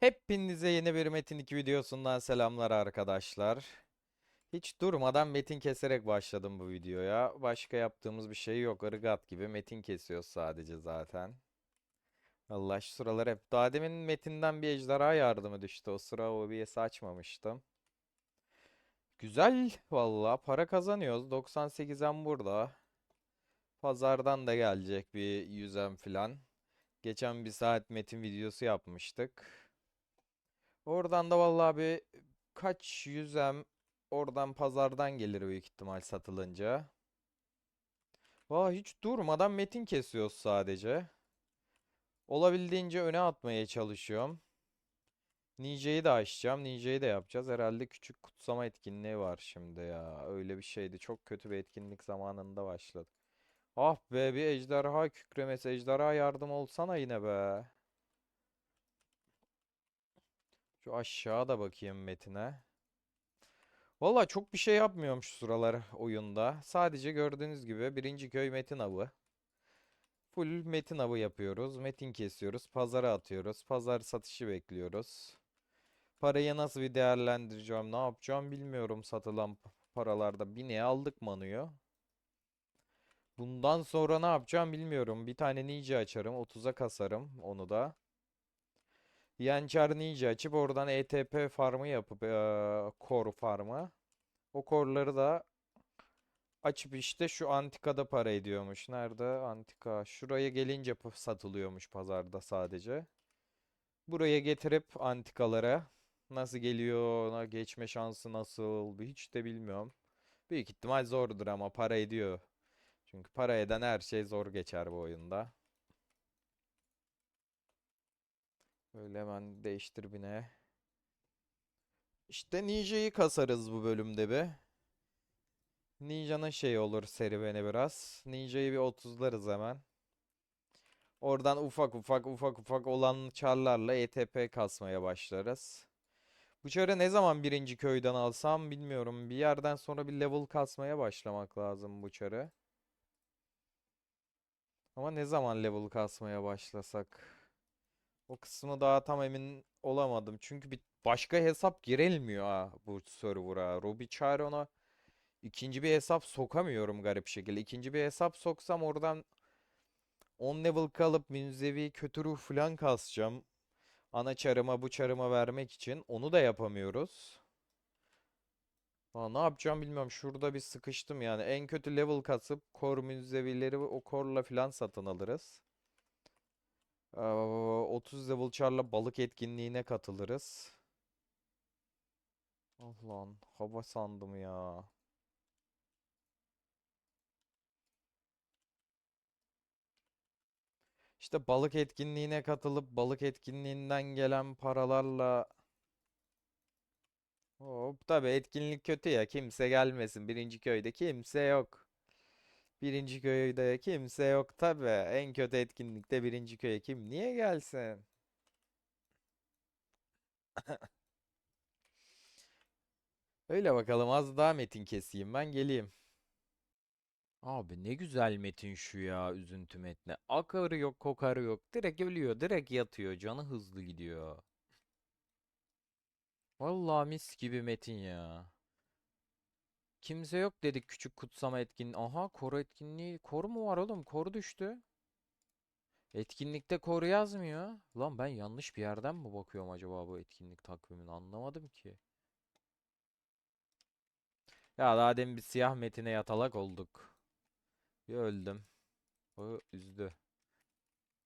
Hepinize yeni bir Metin 2 videosundan selamlar arkadaşlar. Hiç durmadan metin keserek başladım bu videoya. Başka yaptığımız bir şey yok. Irgat gibi metin kesiyoruz sadece zaten. Allah şu sıralar hep. Daha demin metinden bir ejderha yardımı düştü. O sıra OBS açmamıştım. Güzel valla para kazanıyoruz. 98'en burada. Pazardan da gelecek bir 100'en falan. Geçen bir saat metin videosu yapmıştık. Oradan da vallahi bir kaç yüzem oradan pazardan gelir büyük ihtimal satılınca. Valla hiç durmadan metin kesiyoruz sadece. Olabildiğince öne atmaya çalışıyorum. Nice'yi de açacağım. Nice'yi de yapacağız. Herhalde küçük kutsama etkinliği var şimdi ya. Öyle bir şeydi. Çok kötü bir etkinlik zamanında başladı. Ah be bir ejderha kükremesi. Ejderha yardım olsana yine be. Şu aşağı da bakayım metine. Valla çok bir şey yapmıyorum şu sıralar oyunda. Sadece gördüğünüz gibi birinci köy metin avı. Full metin avı yapıyoruz. Metin kesiyoruz. Pazara atıyoruz. Pazar satışı bekliyoruz. Parayı nasıl bir değerlendireceğim, ne yapacağım bilmiyorum satılan paralarda. Bine aldık manuyu. Bundan sonra ne yapacağım bilmiyorum. Bir tane ninja açarım. 30'a kasarım onu da. Yançar Ninja açıp oradan ETP farmı yapıp eee core farmı. O core'ları da açıp işte şu antikada para ediyormuş. Nerede antika? Şuraya gelince satılıyormuş pazarda sadece. Buraya getirip antikalara nasıl geliyor, geçme şansı nasıl hiç de bilmiyorum. Büyük ihtimal zordur ama para ediyor. Çünkü para eden her şey zor geçer bu oyunda. Öyle hemen değiştir bine. İşte Ninja'yı kasarız bu bölümde bir. Ninja'nın şey olur serüveni biraz. Ninja'yı bir 30'larız hemen. Oradan ufak ufak ufak ufak olan çarlarla ETP kasmaya başlarız. Bu çarı ne zaman birinci köyden alsam bilmiyorum. Bir yerden sonra bir level kasmaya başlamak lazım bu çarı. Ama ne zaman level kasmaya başlasak? O kısmı daha tam emin olamadım. Çünkü bir başka hesap girilmiyor ha bu server'a. Ruby Charon'a ikinci bir hesap sokamıyorum garip şekilde. İkinci bir hesap soksam oradan 10 level kalıp münzevi kötü ruh falan kasacağım. Ana çarıma bu çarıma vermek için. Onu da yapamıyoruz. Aa, ne yapacağım bilmiyorum. Şurada bir sıkıştım yani. En kötü level kasıp core münzevileri o core'la falan satın alırız. Ee, 30 level char'la balık etkinliğine katılırız. Ah lan hava sandım ya. İşte balık etkinliğine katılıp balık etkinliğinden gelen paralarla Hop tabii etkinlik kötü ya kimse gelmesin. Birinci köyde kimse yok. Birinci köyde kimse yok tabii. En kötü etkinlikte birinci köye kim niye gelsin? Öyle bakalım az daha metin keseyim ben geleyim. Abi ne güzel metin şu ya üzüntü metni. Akarı yok kokarı yok. Direkt ölüyor direkt yatıyor canı hızlı gidiyor. Vallahi mis gibi metin ya. Kimse yok dedik küçük kutsama etkin. Aha koru etkinliği. Koru mu var oğlum? Koru düştü. Etkinlikte koru yazmıyor. Lan ben yanlış bir yerden mi bakıyorum acaba bu etkinlik takvimini anlamadım ki. Ya daha demin bir siyah metine yatalak olduk. Bir öldüm. O üzdü.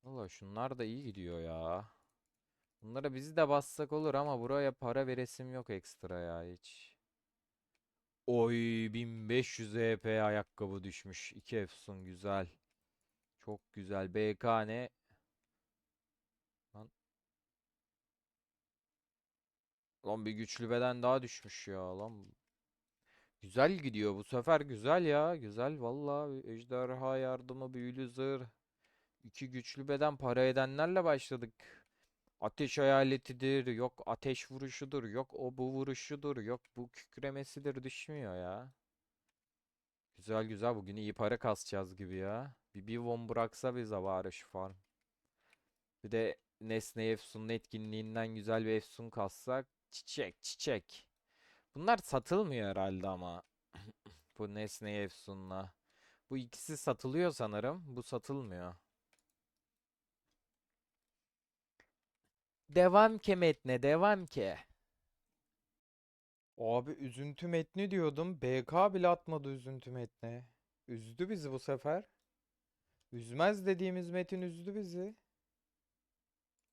Valla şunlar da iyi gidiyor ya. Bunlara bizi de bassak olur ama buraya para veresim yok ekstra ya hiç. Oy 1500 EP ayakkabı düşmüş. 2 efsun güzel. Çok güzel. BK ne? Lan, lan bir güçlü beden daha düşmüş ya lan. Güzel gidiyor bu sefer güzel ya. Güzel valla. Ejderha yardımı büyülü zırh. İki güçlü beden para edenlerle başladık. Ateş hayaletidir, yok ateş vuruşudur, yok o bu vuruşudur, yok bu kükremesidir düşmüyor ya. Güzel güzel bugün iyi para kasacağız gibi ya. Bir bir won bıraksa bize bari şu farm. Bir de Nesne Efsun'un etkinliğinden güzel bir Efsun kassak çiçek çiçek. Bunlar satılmıyor herhalde ama. Bu Nesne Efsun'la. Bu ikisi satılıyor sanırım. Bu satılmıyor. Devam ke metne devam ke. Abi üzüntü metni diyordum. BK bile atmadı üzüntü metni. Üzdü bizi bu sefer. Üzmez dediğimiz metin üzdü bizi.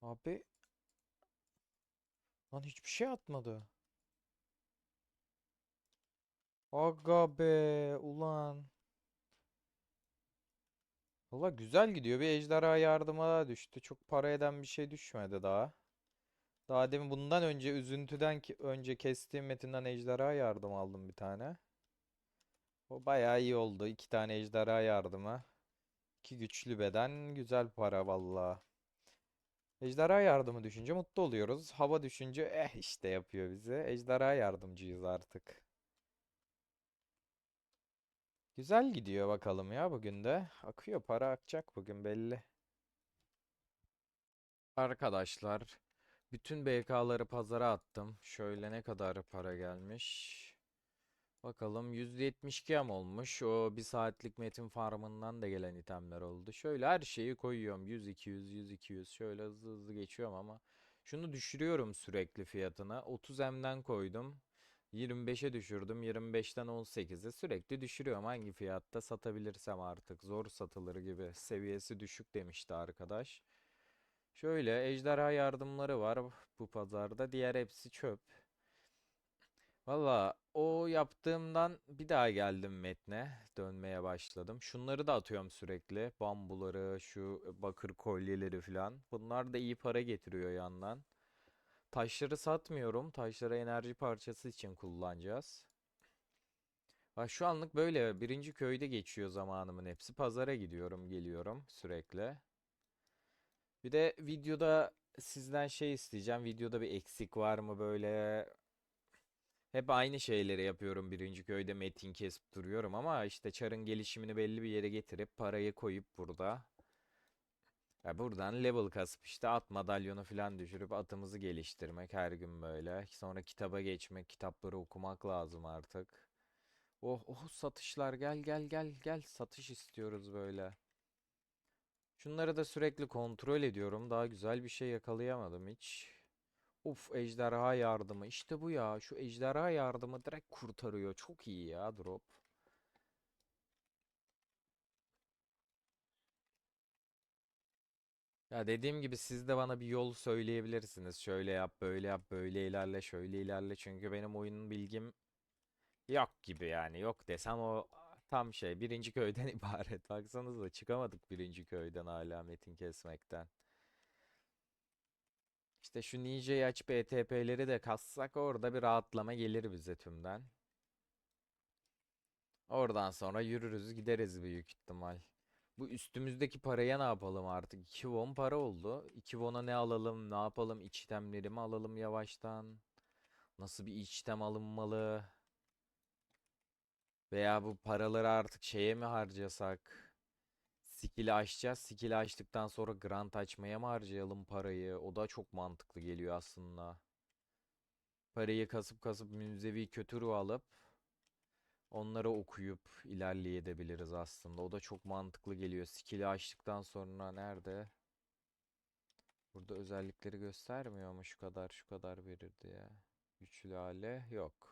Abi. Lan hiçbir şey atmadı. Aga be ulan. Valla güzel gidiyor. Bir ejderha yardıma düştü. Çok para eden bir şey düşmedi daha. Daha demin bundan önce üzüntüden ki önce kestiğim metinden ejderha yardım aldım bir tane. O bayağı iyi oldu. İki tane ejderha yardımı. İki güçlü beden. Güzel para valla. Ejderha yardımı düşünce mutlu oluyoruz. Hava düşünce eh işte yapıyor bizi. Ejderha yardımcıyız artık. Güzel gidiyor bakalım ya bugün de. Akıyor para akacak bugün belli. Arkadaşlar bütün BK'ları pazara attım. Şöyle ne kadar para gelmiş. Bakalım %72 am olmuş. O bir saatlik metin farmından da gelen itemler oldu. Şöyle her şeyi koyuyorum. 100 200 100 200 şöyle hızlı hızlı geçiyorum ama şunu düşürüyorum sürekli fiyatına. 30 M'den koydum. 25'e düşürdüm. 25'ten 18'e sürekli düşürüyorum. Hangi fiyatta satabilirsem artık. Zor satılır gibi. Seviyesi düşük demişti arkadaş. Şöyle ejderha yardımları var bu pazarda. Diğer hepsi çöp. Valla o yaptığımdan bir daha geldim metne. Dönmeye başladım. Şunları da atıyorum sürekli. Bambuları, şu bakır kolyeleri falan. Bunlar da iyi para getiriyor yandan. Taşları satmıyorum. Taşları enerji parçası için kullanacağız. Bak şu anlık böyle birinci köyde geçiyor zamanımın hepsi. Pazara gidiyorum, geliyorum sürekli. Bir de videoda sizden şey isteyeceğim. Videoda bir eksik var mı böyle? Hep aynı şeyleri yapıyorum birinci köyde metin kesip duruyorum ama işte çarın gelişimini belli bir yere getirip parayı koyup burada. Ya buradan level kasıp işte at madalyonu falan düşürüp atımızı geliştirmek her gün böyle. Sonra kitaba geçmek, kitapları okumak lazım artık. Oh oh satışlar gel gel gel gel satış istiyoruz böyle. Şunları da sürekli kontrol ediyorum. Daha güzel bir şey yakalayamadım hiç. Uf ejderha yardımı. İşte bu ya. Şu ejderha yardımı direkt kurtarıyor. Çok iyi ya drop. Ya dediğim gibi siz de bana bir yol söyleyebilirsiniz. Şöyle yap, böyle yap, böyle ilerle, şöyle ilerle. Çünkü benim oyunun bilgim yok gibi yani. Yok desem o tam şey birinci köyden ibaret. Baksanıza çıkamadık birinci köyden hala metin kesmekten. İşte şu Ninja'yı açıp ETP'leri de kassak orada bir rahatlama gelir bize tümden. Oradan sonra yürürüz gideriz büyük ihtimal. Bu üstümüzdeki paraya ne yapalım artık? 2 won para oldu. 2 won'a ne alalım? Ne yapalım? İç itemleri mi alalım yavaştan? Nasıl bir iç item alınmalı? Veya bu paraları artık şeye mi harcasak? Skill'i açacağız. Skill'i açtıktan sonra grant açmaya mı harcayalım parayı? O da çok mantıklı geliyor aslında. Parayı kasıp kasıp münzevi kötü ruh alıp onları okuyup ilerleyebiliriz aslında. O da çok mantıklı geliyor. Skill'i açtıktan sonra nerede? Burada özellikleri göstermiyor mu şu kadar şu kadar verirdi ya. Güçlü hale yok.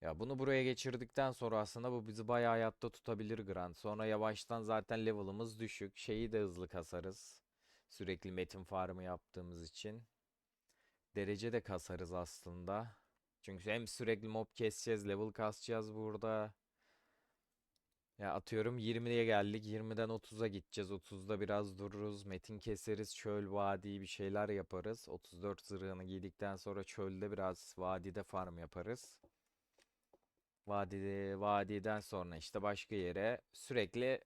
Ya bunu buraya geçirdikten sonra aslında bu bizi bayağı hayatta tutabilir Grant. Sonra yavaştan zaten level'ımız düşük. Şeyi de hızlı kasarız. Sürekli metin farmı yaptığımız için. Derece de kasarız aslında. Çünkü hem sürekli mob keseceğiz, level kasacağız burada. Ya atıyorum 20'ye geldik. 20'den 30'a gideceğiz. 30'da biraz dururuz. Metin keseriz. Çöl, vadi bir şeyler yaparız. 34 zırhını giydikten sonra çölde biraz vadide farm yaparız. Vadide, vadiden sonra işte başka yere sürekli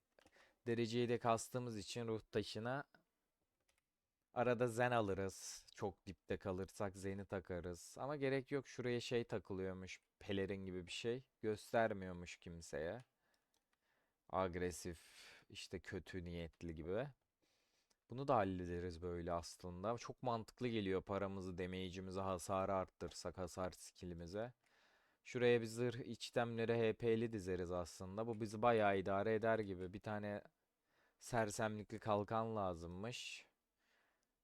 dereceyi de kastığımız için ruh taşına arada zen alırız. Çok dipte kalırsak zeni takarız. Ama gerek yok şuraya şey takılıyormuş. Pelerin gibi bir şey. Göstermiyormuş kimseye. Agresif işte kötü niyetli gibi. Bunu da hallederiz böyle aslında. Çok mantıklı geliyor paramızı, damage'imizi, hasarı arttırsak hasar skillimize. Şuraya bir zırh içtemleri HP'li dizeriz aslında. Bu bizi bayağı idare eder gibi. Bir tane sersemlikli kalkan lazımmış.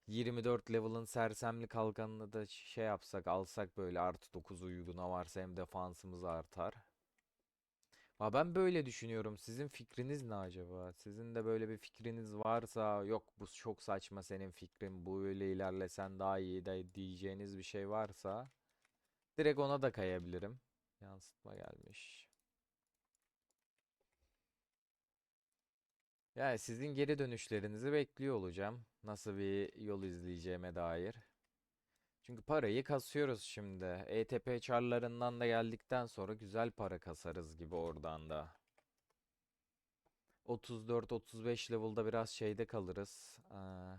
24 level'ın sersemli kalkanını da şey yapsak alsak böyle artı 9 uyguna varsa hem defansımız artar. Ha ben böyle düşünüyorum. Sizin fikriniz ne acaba? Sizin de böyle bir fikriniz varsa yok bu çok saçma senin fikrin bu öyle ilerlesen daha iyi de diyeceğiniz bir şey varsa direkt ona da kayabilirim. Yansıtma gelmiş. Yani sizin geri dönüşlerinizi bekliyor olacağım. Nasıl bir yol izleyeceğime dair. Çünkü parayı kasıyoruz şimdi. ETP çarlarından da geldikten sonra güzel para kasarız gibi oradan da. 34-35 level'da biraz şeyde kalırız. Aa,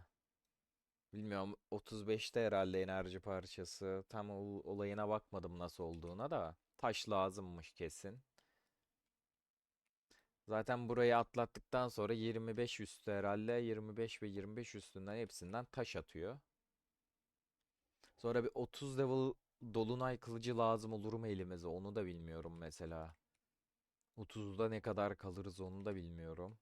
bilmiyorum 35'te herhalde enerji parçası. Tam ol- olayına bakmadım nasıl olduğuna da. Taş lazımmış kesin. Zaten burayı atlattıktan sonra 25 üstü herhalde 25 ve 25 üstünden hepsinden taş atıyor. Sonra bir 30 level dolunay kılıcı lazım olur mu elimize onu da bilmiyorum mesela. 30'da ne kadar kalırız onu da bilmiyorum.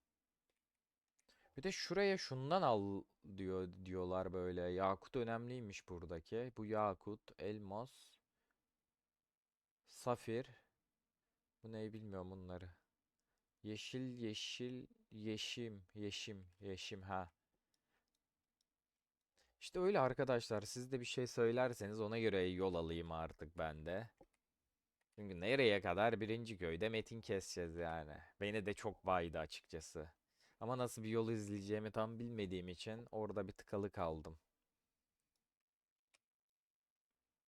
Bir de şuraya şundan al diyor diyorlar böyle. Yakut önemliymiş buradaki. Bu yakut, elmas, safir. Bu ne bilmiyorum bunları. Yeşil, yeşil, yeşim, yeşim, yeşim ha. İşte öyle arkadaşlar. Siz de bir şey söylerseniz ona göre yol alayım artık ben de. Çünkü nereye kadar birinci köyde metin keseceğiz yani. Beni de çok baydı açıkçası. Ama nasıl bir yol izleyeceğimi tam bilmediğim için orada bir tıkalı kaldım.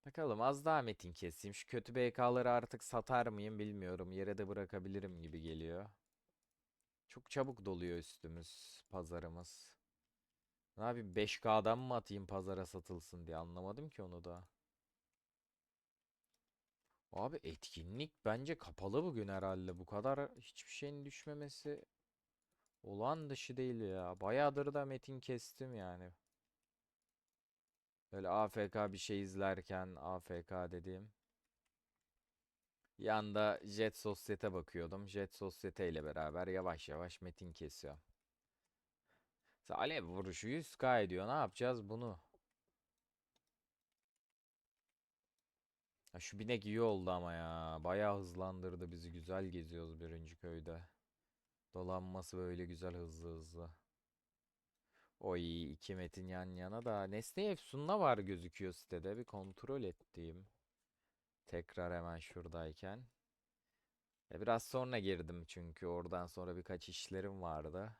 Bakalım az daha metin keseyim. Şu kötü BK'ları artık satar mıyım bilmiyorum. Yere de bırakabilirim gibi geliyor. Çok çabuk doluyor üstümüz, pazarımız. Ne yapayım 5K'dan mı atayım pazara satılsın diye anlamadım ki onu da. Abi etkinlik bence kapalı bugün herhalde. Bu kadar hiçbir şeyin düşmemesi olağan dışı değil ya. Bayağıdır da metin kestim yani. Böyle AFK bir şey izlerken AFK dediğim. Yanda Jet Sosyete bakıyordum. Jet Sosyete ile beraber yavaş yavaş metin kesiyor. Mesela Alev vuruşu 100k ediyor. Ne yapacağız bunu? Ha, şu binek iyi oldu ama ya. Bayağı hızlandırdı bizi. Güzel geziyoruz birinci köyde. Dolanması böyle güzel hızlı hızlı. Oy iki metin yan yana da. Nesne Efsun'la var gözüküyor sitede. Bir kontrol ettiğim. Tekrar hemen şuradayken. E, biraz sonra girdim çünkü oradan sonra birkaç işlerim vardı.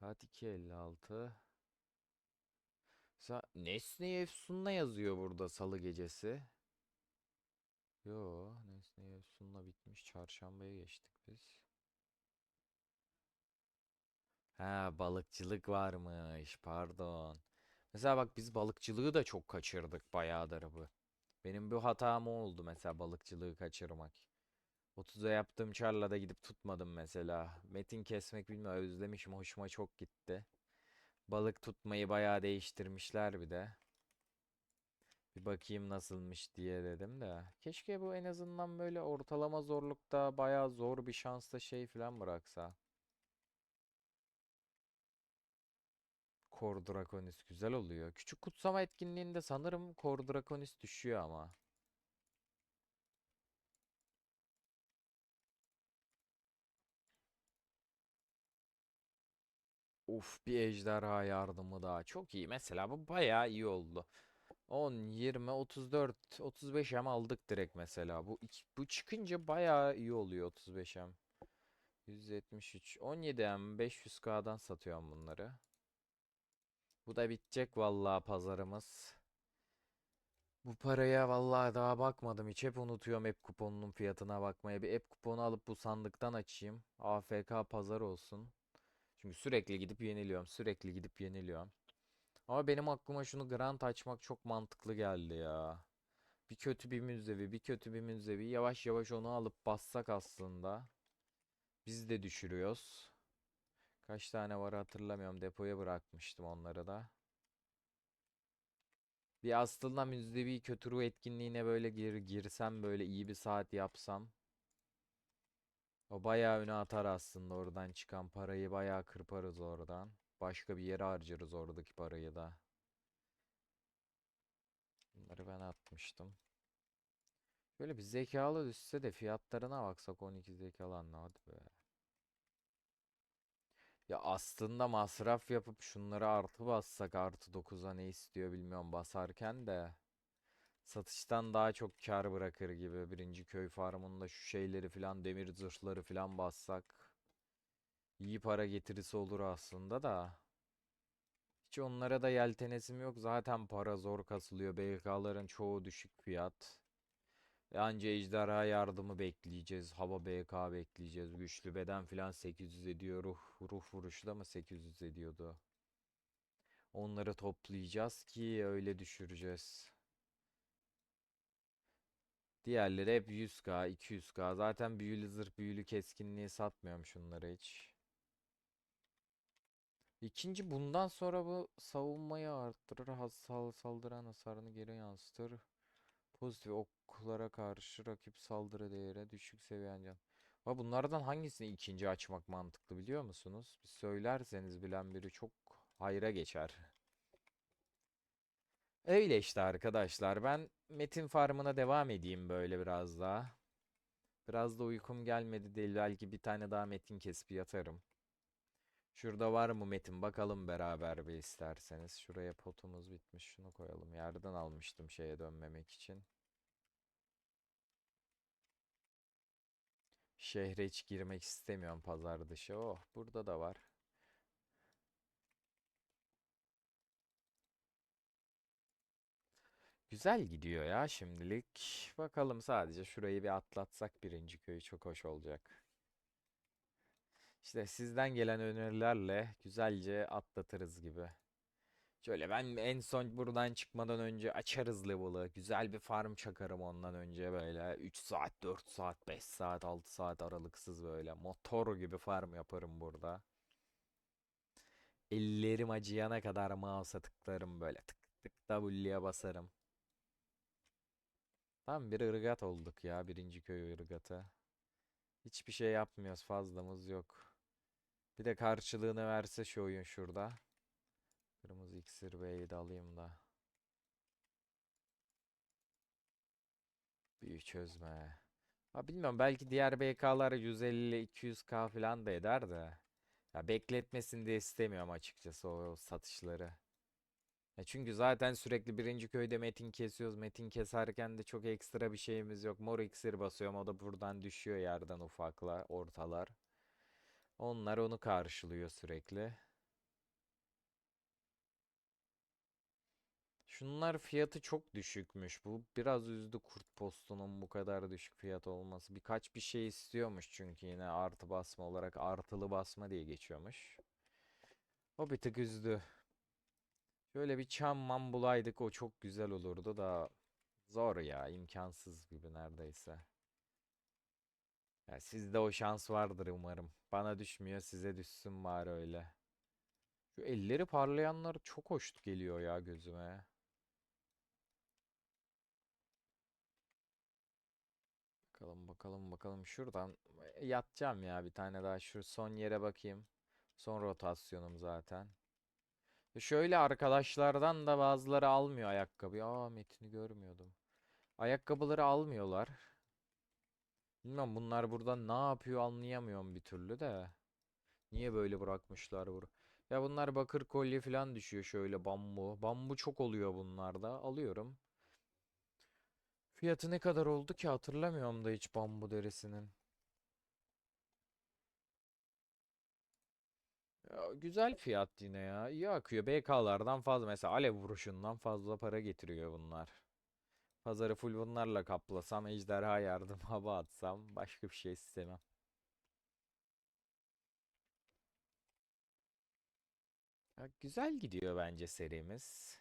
Saat 2.56. Sa Nesne Efsun'la yazıyor burada salı gecesi. Yo, Nesne Efsun'la bitmiş. Çarşambaya geçtik biz. Ha, balıkçılık varmış. Pardon. Mesela bak biz balıkçılığı da çok kaçırdık bayağıdır bu. Benim bu hatam oldu mesela balıkçılığı kaçırmak. 30'a yaptığım çarla da gidip tutmadım mesela. Metin kesmek bilmiyorum özlemişim hoşuma çok gitti. Balık tutmayı bayağı değiştirmişler bir de. Bir bakayım nasılmış diye dedim de. Keşke bu en azından böyle ortalama zorlukta bayağı zor bir şansla şey falan bıraksa. Kor Draconis güzel oluyor. Küçük kutsama etkinliğinde sanırım Kor Draconis düşüyor ama. Uf bir ejderha yardımı daha. Çok iyi. Mesela bu bayağı iyi oldu. 10, 20, 34, 35 M aldık direkt mesela. Bu bu çıkınca bayağı iyi oluyor 35 M. 173, 17 M 500K'dan satıyorum bunları. Bu da bitecek vallahi pazarımız. Bu paraya vallahi daha bakmadım hiç. Hep unutuyorum app kuponunun fiyatına bakmaya. Bir app kuponu alıp bu sandıktan açayım. AFK pazar olsun. Çünkü sürekli gidip yeniliyorum. Sürekli gidip yeniliyorum. Ama benim aklıma şunu grant açmak çok mantıklı geldi ya. Bir kötü bir müzevi, bir kötü bir müzevi. Yavaş yavaş onu alıp bassak aslında. Biz de düşürüyoruz. Kaç tane var hatırlamıyorum. Depoya bırakmıştım onları da. Bir aslında müzevi kötürü etkinliğine böyle gir, girsem böyle iyi bir saat yapsam. O bayağı öne atar aslında oradan çıkan parayı bayağı kırparız oradan. Başka bir yere harcarız oradaki parayı da. Bunları ben atmıştım. Şöyle bir zekalı düşse de fiyatlarına baksak 12 zekalı anlamadı be. Ya aslında masraf yapıp şunları artı bassak artı 9'a ne istiyor bilmiyorum basarken de satıştan daha çok kar bırakır gibi. Birinci köy farmında şu şeyleri filan demir zırhları filan bassak iyi para getirisi olur aslında da. Hiç onlara da yeltenesim yok. Zaten para zor kasılıyor. BK'ların çoğu düşük fiyat. Anca ejderha yardımı bekleyeceğiz. Hava BK bekleyeceğiz. Güçlü beden filan 800 ediyor. Ruh, ruh vuruşu da mı 800 ediyordu? Onları toplayacağız ki öyle düşüreceğiz. Diğerleri hep 100k, 200k. Zaten büyülü zırh, büyülü keskinliği satmıyorum şunları hiç. İkinci bundan sonra bu savunmayı arttırır. Hasal saldıran hasarını geri yansıtır. Pozitif oklara karşı rakip saldırı değeri düşük seviyen can. Ha bunlardan hangisini ikinci açmak mantıklı biliyor musunuz? Bir söylerseniz bilen biri çok hayra geçer. Öyle işte arkadaşlar. Ben Metin Farm'ına devam edeyim böyle biraz daha. Biraz da uykum gelmedi değil. Belki bir tane daha Metin kesip yatarım. Şurada var mı Metin? Bakalım beraber bir isterseniz. Şuraya potumuz bitmiş. Şunu koyalım. Yerden almıştım şeye dönmemek için. Şehre hiç girmek istemiyorum pazar dışı. Oh, burada da var. Güzel gidiyor ya şimdilik. Bakalım sadece şurayı bir atlatsak birinci köyü çok hoş olacak. İşte sizden gelen önerilerle güzelce atlatırız gibi. Şöyle ben en son buradan çıkmadan önce açarız level'ı. Güzel bir farm çakarım ondan önce böyle. 3 saat, 4 saat, 5 saat, 6 saat aralıksız böyle. Motor gibi farm yaparım burada. Ellerim acıyana kadar mouse'a tıklarım böyle. Tık tık W'ye basarım. Tam bir ırgat olduk ya birinci köy ırgatı. Hiçbir şey yapmıyoruz fazlamız yok. Bir de karşılığını verse şu oyun şurada. Kırmızı iksir B'yi de alayım da. Büyü çözme. Ha bilmiyorum belki diğer BK'lar 150-200k falan da eder de. Ya bekletmesin diye istemiyorum açıkçası o satışları. Ya çünkü zaten sürekli birinci köyde metin kesiyoruz. Metin keserken de çok ekstra bir şeyimiz yok. Mor iksir basıyorum. O da buradan düşüyor yerden ufakla ortalar. Onlar onu karşılıyor sürekli. Şunlar fiyatı çok düşükmüş. Bu biraz üzdü kurt postunun bu kadar düşük fiyat olması. Birkaç bir şey istiyormuş çünkü yine artı basma olarak artılı basma diye geçiyormuş. O bir tık üzdü. Şöyle bir çam mam bulaydık o çok güzel olurdu da zor ya imkansız gibi neredeyse. Ya sizde o şans vardır umarım. Bana düşmüyor size düşsün bari öyle. Şu elleri parlayanlar çok hoş geliyor ya gözüme. Bakalım bakalım bakalım şuradan e, yatacağım ya bir tane daha şu son yere bakayım. Son rotasyonum zaten. E Şöyle arkadaşlardan da bazıları almıyor ayakkabı. Aa Metin'i görmüyordum. Ayakkabıları almıyorlar. Bilmem bunlar burada ne yapıyor anlayamıyorum bir türlü de. Niye böyle bırakmışlar bunu? Ya bunlar bakır kolye falan düşüyor şöyle bambu. Bambu çok oluyor bunlarda. Alıyorum. Fiyatı ne kadar oldu ki hatırlamıyorum da hiç bambu derisinin. Ya güzel fiyat yine ya. İyi akıyor. BK'lardan fazla mesela alev vuruşundan fazla para getiriyor bunlar. Pazarı full bunlarla kaplasam, ejderha yardım hava atsam başka bir şey istemem. Ya güzel gidiyor bence serimiz.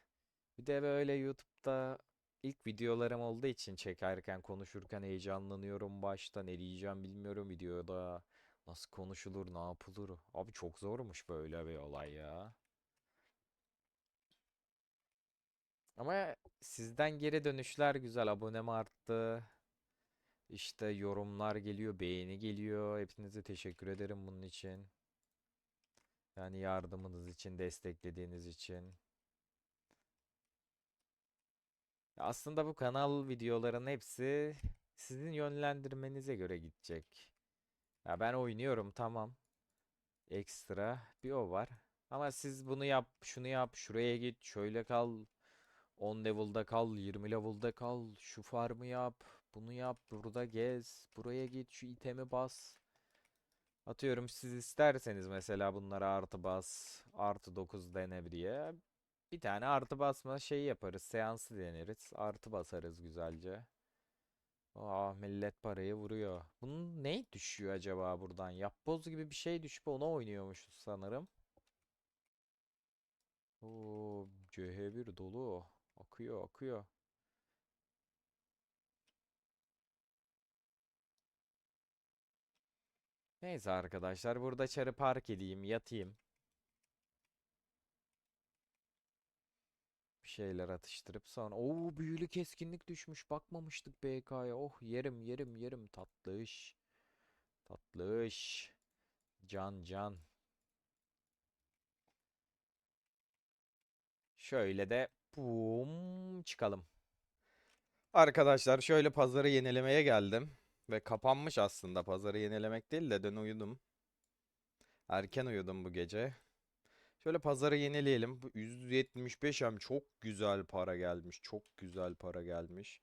Bir de böyle YouTube'da ilk videolarım olduğu için çekerken konuşurken heyecanlanıyorum başta ne diyeceğim bilmiyorum videoda. Nasıl konuşulur, ne yapılır? Abi çok zormuş böyle bir olay ya. Ama sizden geri dönüşler güzel. Abonem arttı. İşte yorumlar geliyor, beğeni geliyor. Hepinize teşekkür ederim bunun için. Yani yardımınız için, desteklediğiniz için. Aslında bu kanal videoların hepsi sizin yönlendirmenize göre gidecek. Ya ben oynuyorum tamam. Ekstra bir o var. Ama siz bunu yap, şunu yap, şuraya git, şöyle kal, 10 level'da kal, 20 level'da kal, şu farmı yap, bunu yap, burada gez, buraya git, şu itemi bas. Atıyorum siz isterseniz mesela bunlara artı bas, artı 9 dene diye. Bir tane artı basma şeyi yaparız, seansı deneriz, artı basarız güzelce. Aa millet parayı vuruyor. Bunun ne düşüyor acaba buradan? Yapboz gibi bir şey düşüp ona oynuyormuşuz sanırım. Oo CH1 dolu. Akıyor akıyor. Neyse arkadaşlar burada çarı park edeyim yatayım. Bir şeyler atıştırıp sonra. Oo büyülü keskinlik düşmüş. Bakmamıştık BK'ya. Oh yerim yerim yerim. Tatlı iş. Tatlı iş. Can can. Şöyle de bum çıkalım. Arkadaşlar şöyle pazarı yenilemeye geldim. Ve kapanmış aslında pazarı yenilemek değil de dün uyudum. Erken uyudum bu gece. Şöyle pazarı yenileyelim. Bu 175 hem çok güzel para gelmiş. Çok güzel para gelmiş.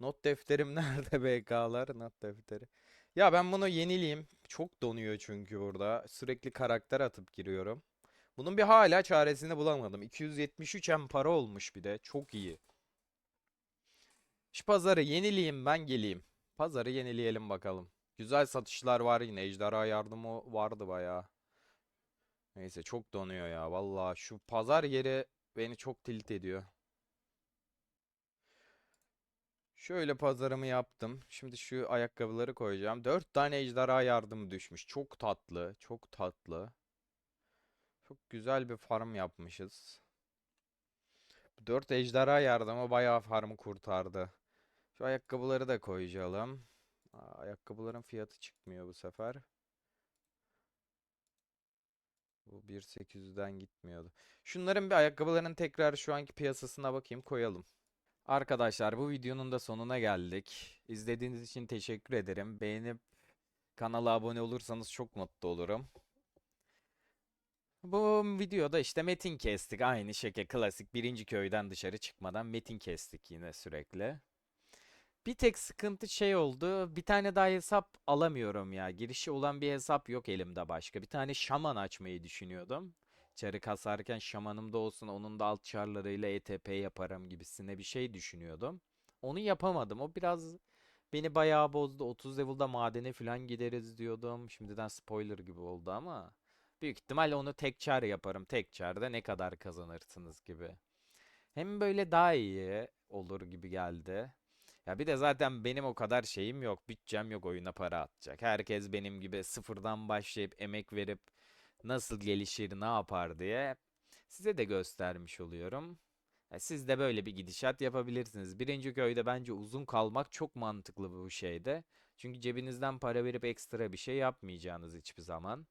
Not defterim nerede BK'lar? Not defteri. Ya ben bunu yenileyim. Çok donuyor çünkü burada. Sürekli karakter atıp giriyorum. Bunun bir hala çaresini bulamadım. 273 hem para olmuş bir de. Çok iyi. Şu pazarı yenileyim ben geleyim. Pazarı yenileyelim bakalım. Güzel satışlar var yine. Ejderha yardımı vardı bayağı. Neyse çok donuyor ya. Vallahi şu pazar yeri beni çok tilt ediyor. Şöyle pazarımı yaptım. Şimdi şu ayakkabıları koyacağım. 4 tane ejderha yardımı düşmüş. Çok tatlı. Çok tatlı. Çok güzel bir farm yapmışız. 4 ejderha yardımı bayağı farmı kurtardı. Şu ayakkabıları da koyacağım. Aa, ayakkabıların fiyatı çıkmıyor bu sefer. Bu 1.800'den gitmiyordu. Şunların bir ayakkabıların tekrar şu anki piyasasına bakayım koyalım. Arkadaşlar bu videonun da sonuna geldik. İzlediğiniz için teşekkür ederim. Beğenip kanala abone olursanız çok mutlu olurum. Bu videoda işte metin kestik. Aynı şekilde klasik birinci köyden dışarı çıkmadan metin kestik yine sürekli. Bir tek sıkıntı şey oldu. Bir tane daha hesap alamıyorum ya. Girişi olan bir hesap yok elimde başka. Bir tane şaman açmayı düşünüyordum. Çarı kasarken şamanım da olsun onun da alt çarlarıyla ETP yaparım gibisine bir şey düşünüyordum. Onu yapamadım. O biraz beni bayağı bozdu. 30 level'da madene falan gideriz diyordum. Şimdiden spoiler gibi oldu ama büyük ihtimalle onu tek çar yaparım. Tek çarda ne kadar kazanırsınız gibi. Hem böyle daha iyi olur gibi geldi. Ya bir de zaten benim o kadar şeyim yok, bütçem yok oyuna para atacak. Herkes benim gibi sıfırdan başlayıp emek verip nasıl gelişir, ne yapar diye size de göstermiş oluyorum. Siz de böyle bir gidişat yapabilirsiniz. Birinci köyde bence uzun kalmak çok mantıklı bu şeyde. Çünkü cebinizden para verip ekstra bir şey yapmayacağınız hiçbir zaman.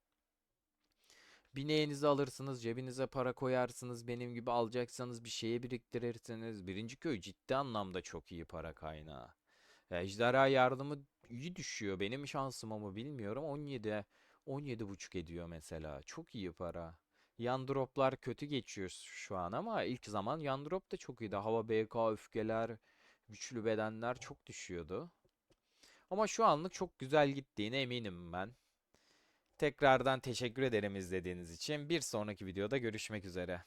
Bineğinizi alırsınız, cebinize para koyarsınız, benim gibi alacaksanız bir şeye biriktirirsiniz. Birinci köy ciddi anlamda çok iyi para kaynağı. Ejderha yardımı iyi düşüyor. Benim şansıma mı bilmiyorum. 17 17 buçuk ediyor mesela. Çok iyi para. Yan droplar kötü geçiyor şu an ama ilk zaman yan drop da çok iyiydi. Hava BK öfkeler, güçlü bedenler çok düşüyordu. Ama şu anlık çok güzel gittiğine eminim ben. Tekrardan teşekkür ederim izlediğiniz için. Bir sonraki videoda görüşmek üzere.